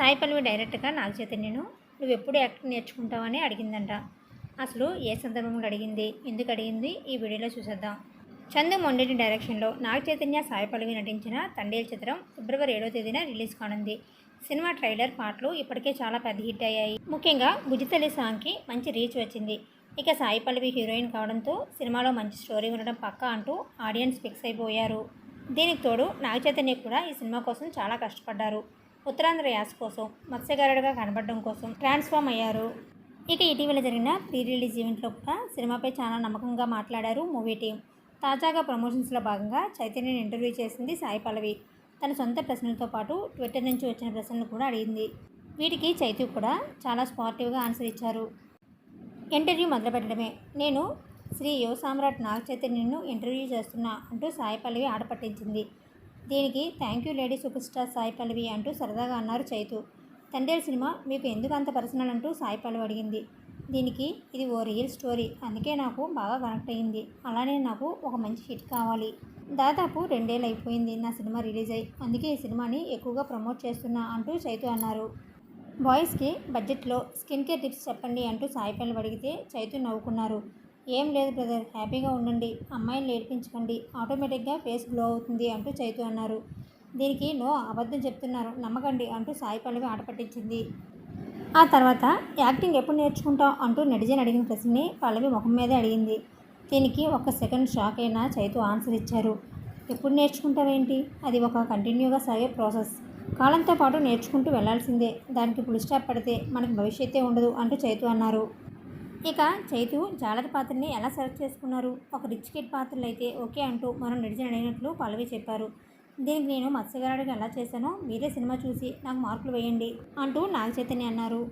సాయి పల్లవి డైరెక్ట్గా నాగ చైతన్యను నువ్వు ఎప్పుడు యాక్టింగ్ నేర్చుకుంటావని అడిగిందంట. అసలు ఏ సందర్భంలో అడిగింది? ఎందుకు అడిగింది? ఈ వీడియోలో చూసేద్దాం. చందు మొండేటి డైరెక్షన్లో నాగ చైతన్య సాయి పల్లవి నటించిన తండేల్ చిత్రం ఫిబ్రవరి ఏడో తేదీన రిలీజ్ కానుంది. సినిమా ట్రైలర్ పాటలు ఇప్పటికే చాలా పెద్ద హిట్ అయ్యాయి. ముఖ్యంగా బుజితల్లి సాంగ్కి మంచి రీచ్ వచ్చింది. ఇక సాయి పల్లవి హీరోయిన్ కావడంతో సినిమాలో మంచి స్టోరీ ఉండడం పక్కా అంటూ ఆడియన్స్ ఫిక్స్ అయిపోయారు. దీనికి తోడు నాగ చైతన్య కూడా ఈ సినిమా కోసం చాలా కష్టపడ్డారు. ఉత్తరాంధ్ర యాస కోసం మత్స్యకారుడిగా కనబడడం కోసం ట్రాన్స్ఫార్మ్ అయ్యారు. ఇక ఇటీవల జరిగిన ప్రీ రిలీజ్ ఈవెంట్లో కూడా సినిమాపై చాలా నమ్మకంగా మాట్లాడారు మూవీ టీం. తాజాగా ప్రమోషన్స్లో భాగంగా చైతన్యని ఇంటర్వ్యూ చేసింది సాయి పల్లవి. తన సొంత ప్రశ్నలతో పాటు ట్విట్టర్ నుంచి వచ్చిన ప్రశ్నలు కూడా అడిగింది. వీటికి చైతు కూడా చాలా స్పార్టివ్గా ఆన్సర్ ఇచ్చారు. ఇంటర్వ్యూ మొదలుపెట్టడమే. నేను శ్రీ యువ సామ్రాట్ నాగ చైతన్యను ఇంటర్వ్యూ చేస్తున్నా అంటూ సాయి పల్లవి ఆడపట్టించింది దీనికి thank you lady super star Sai Pallavi అంటూ సరదాగా అన్నారు చైతు. తండేల్ సినిమా మీకు ఎందుకు అంత పర్సనల్ అంటూ సాయి పల్లవి అడిగింది. దీనికి ఇది ఓ రియల్ స్టోరీ అందుకే నాకు బాగా కనెక్ట్ అయ్యింది. అలానే నాకు ఒక మంచి హిట్ కావాలి. దాదాపు రెండేళ్ళు అయిపోయింది నా సినిమా రిలీజ్ అయ్యి అందుకే ఈ సినిమాని ఎక్కువగా ప్రమోట్ చేస్తున్నా అంటూ చైతు అన్నారు. బాయ్స్కి బడ్జెట్లో స్కిన్ కేర్ టిప్స్ చెప్పండి అంటూ సాయి పల్లవి అడిగితే చైతు నవ్వుకున్నారు. ఏం లేదు బ్రదర్ హ్యాపీగా ఉండండి. అమ్మాయిని ఏడిపించకండి ఆటోమేటిక్గా ఫేస్ గ్లో అవుతుంది అంటూ చైతు అన్నారు. దీనికి నో అబద్ధం చెప్తున్నారు. నమ్మకండి అంటూ సాయి పల్లవి ఆట పట్టించింది. ఆ తర్వాత యాక్టింగ్ ఎప్పుడు నేర్చుకుంటావు? అంటూ నెటిజన్ అడిగిన ప్రశ్నని పల్లవి ముఖం మీదే అడిగింది. దీనికి ఒక సెకండ్ షాక్ అయినా చైతు ఆన్సర్ ఇచ్చారు. ఎప్పుడు నేర్చుకుంటావేంటి? అది ఒక కంటిన్యూగా సాగే ప్రాసెస్. కాలంతో పాటు నేర్చుకుంటూ వెళ్ళాల్సిందే. దానికి ఫుల్ స్టాప్ పడితే మనకు భవిష్యత్తే ఉండదు అంటూ చైతు అన్నారు. ఇక చైతు జాలర్ పాత్రని ఎలా సెలెక్ట్ చేసుకున్నారు? ఒక రిచ్ కిడ్ పాత్రలు అయితే ఓకే అంటూ మనం నడిచిన అడిగినట్లు పల్లవి చెప్పారు. దీనికి నేను మత్స్యగారుడికి ఎలా చేశానో మీరే సినిమా చూసి నాకు మార్కులు వేయండి అంటూ నాగ చైతన్య అన్నారు.